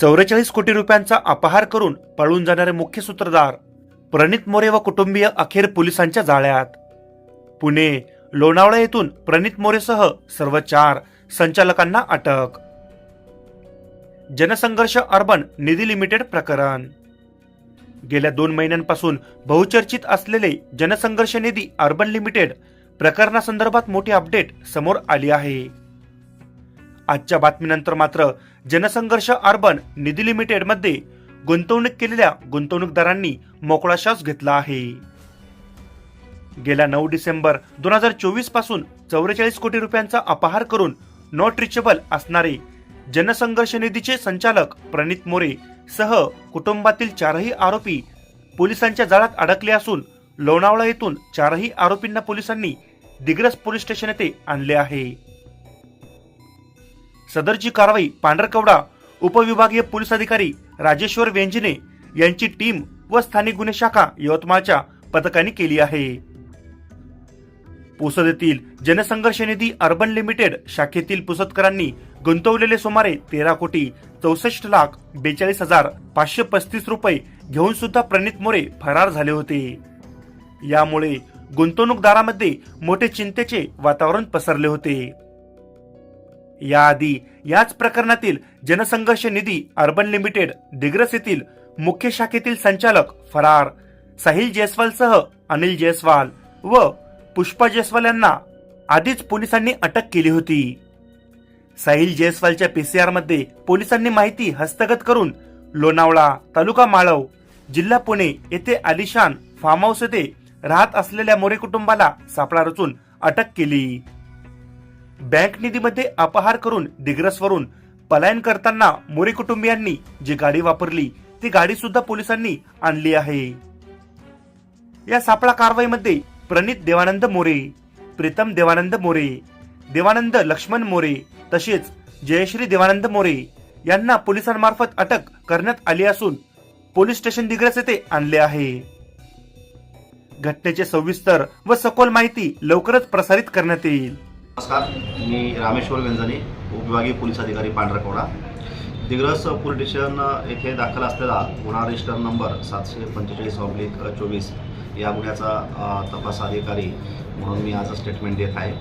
चौवेचाळीस कोटी रुपयांचा अपहार करून पळून जाणारे मुख्य सूत्रधार प्रणित मोरे व कुटुंबीय अखेर पोलिसांच्या जाळ्यात. पुणे लोणावळा येथून प्रणित मोरेसह सर्व चार संचालकांना अटक. जनसंघर्ष अर्बन निधी लिमिटेड प्रकरण. गेल्या दोन महिन्यांपासून बहुचर्चित असलेले जनसंघर्ष निधी अर्बन लिमिटेड प्रकरणासंदर्भात मोठी अपडेट समोर आली आहे. आजच्या बातमीनंतर मात्र जनसंघर्ष अर्बन निधी लिमिटेडमध्ये गुंतवणूक केलेल्या गुंतवणूकदारांनी मोकळा श्वास घेतला आहे. गेल्या नऊ डिसेंबर दोन हजार चोवीसपासून चौवेचाळीस कोटी रुपयांचा अपहार करून नॉट रिचेबल असणारे जनसंघर्ष निधीचे संचालक प्रणित मोरे सह कुटुंबातील चारही आरोपी पोलिसांच्या जाळात अडकले असून लोणावळा येथून चारही आरोपींना पोलिसांनी दिग्रस पोलीस स्टेशन येथे आणले आहे. सदरची कारवाई पांढरकवडा उपविभागीय पोलीस अधिकारी राजेश्वर वेंजिने यांची टीम व स्थानिक गुन्हे शाखा यवतमाळच्या पथकाने केली आहे. पुसद येथील जनसंघर्ष निधी अर्बन लिमिटेड शाखेतील पुसदकरांनी गुंतवलेले सुमारे तेरा कोटी चौसष्ट लाख बेचाळीस हजार पाचशे पस्तीस रुपये घेऊन सुद्धा प्रणित मोरे फरार झाले होते. यामुळे गुंतवणूकदारामध्ये मोठे चिंतेचे वातावरण पसरले होते. याआधी याच प्रकरणातील जनसंघर्ष निधी अर्बन लिमिटेड दिग्रस येथील मुख्य शाखेतील संचालक फरार साहिल जयस्वालसह अनिल जयस्वाल व पुष्पा जयस्वाल यांना आधीच पोलिसांनी अटक केली होती. साहिल जयस्वालच्या पीसीआरमध्ये पोलिसांनी माहिती हस्तगत करून लोणावळा तालुका माळव जिल्हा पुणे येथे आलिशान फार्म हाऊस येथे राहत असलेल्या मोरे कुटुंबाला सापळा रचून अटक केली. बँक निधीमध्ये अपहार करून दिग्रसवरून पलायन करताना मोरे कुटुंबियांनी जी गाडी वापरली ती गाडी सुद्धा पोलिसांनी आणली आहे. या सापळा कारवाईमध्ये प्रणित देवानंद मोरे प्रीतम देवानंद मोरे देवानंद लक्ष्मण मोरे तसेच जयश्री देवानंद मोरे यांना पोलिसांमार्फत अटक करण्यात आली असून पोलीस स्टेशन दिग्रस येथे आणले आहे. घटनेचे सविस्तर व सखोल माहिती लवकरच प्रसारित करण्यात येईल. नमस्कार मी रामेश्वर व्यंजने उपविभागीय पोलीस अधिकारी पांढरकवडा. दिग्रस पोलीस स्टेशन येथे दाखल असलेला गुन्हा रजिस्टर नंबर सातशे पंचेचाळीस ऑब्लिक चोवीस या गुन्ह्याचा तपास अधिकारी म्हणून मी आज स्टेटमेंट देत आहे.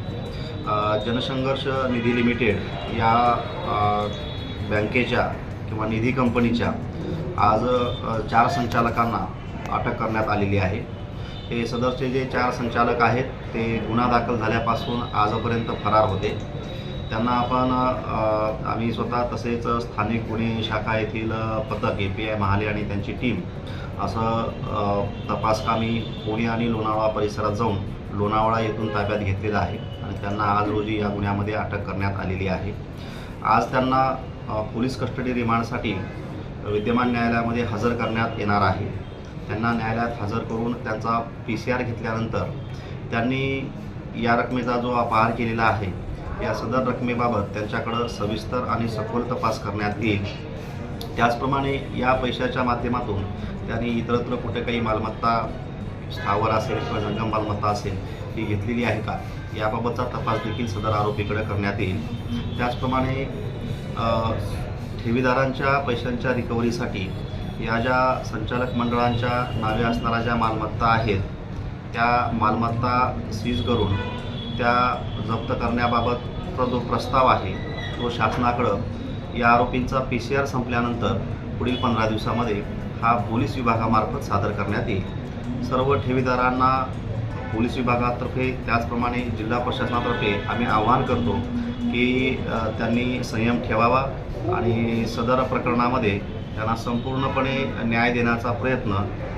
जनसंघर्ष निधी लिमिटेड या बँकेच्या किंवा निधी कंपनीच्या आज चार संचालकांना अटक करण्यात आलेली आहे. हे सदरचे जे चार संचालक आहेत ते गुन्हा दाखल झाल्यापासून आजपर्यंत फरार होते. त्यांना आपण आम्ही स्वतः तसेच स्थानिक गुन्हे शाखा येथील पथक ए पी आय महाले आणि त्यांची टीम असं तपासकामी पुणे आणि लोणावळा परिसरात जाऊन लोणावळा येथून ताब्यात घेतलेलं आहे आणि त्यांना आज रोजी या गुन्ह्यामध्ये अटक करण्यात आलेली आहे. आज त्यांना पोलीस कस्टडी रिमांडसाठी विद्यमान न्यायालयामध्ये हजर करण्यात येणार आहे. त्यांना न्यायालयात हजर करून त्यांचा पी सी आर घेतल्यानंतर त्यांनी या रकमेचा जो अपहार केलेला आहे या सदर रकमेबाबत त्यांच्याकडं सविस्तर आणि सखोल तपास करण्यात येईल. त्याचप्रमाणे या पैशाच्या माध्यमातून त्यांनी इतरत्र कुठे काही मालमत्ता स्थावर असेल किंवा जंगम मालमत्ता असेल ती घेतलेली आहे का? याबाबतचा तपास देखील सदर आरोपीकडे करण्यात येईल. त्याचप्रमाणे ठेवीदारांच्या पैशांच्या रिकव्हरीसाठी या ज्या संचालक मंडळांच्या नावे असणाऱ्या ज्या मालमत्ता आहेत त्या मालमत्ता सीज करून त्या जप्त करण्याबाबतचा जो प्रस्ताव आहे तो शासनाकडं या आरोपींचा पी सी आर संपल्यानंतर पुढील पंधरा दिवसामध्ये हा पोलीस विभागामार्फत सादर करण्यात येईल. सर्व ठेवीदारांना पोलीस विभागातर्फे त्याचप्रमाणे जिल्हा प्रशासनातर्फे आम्ही आवाहन करतो की त्यांनी संयम ठेवावा आणि सदर प्रकरणामध्ये त्यांना संपूर्णपणे न्याय देण्याचा प्रयत्न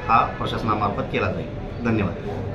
हा प्रशासनामार्फत केला जाईल. धन्यवाद.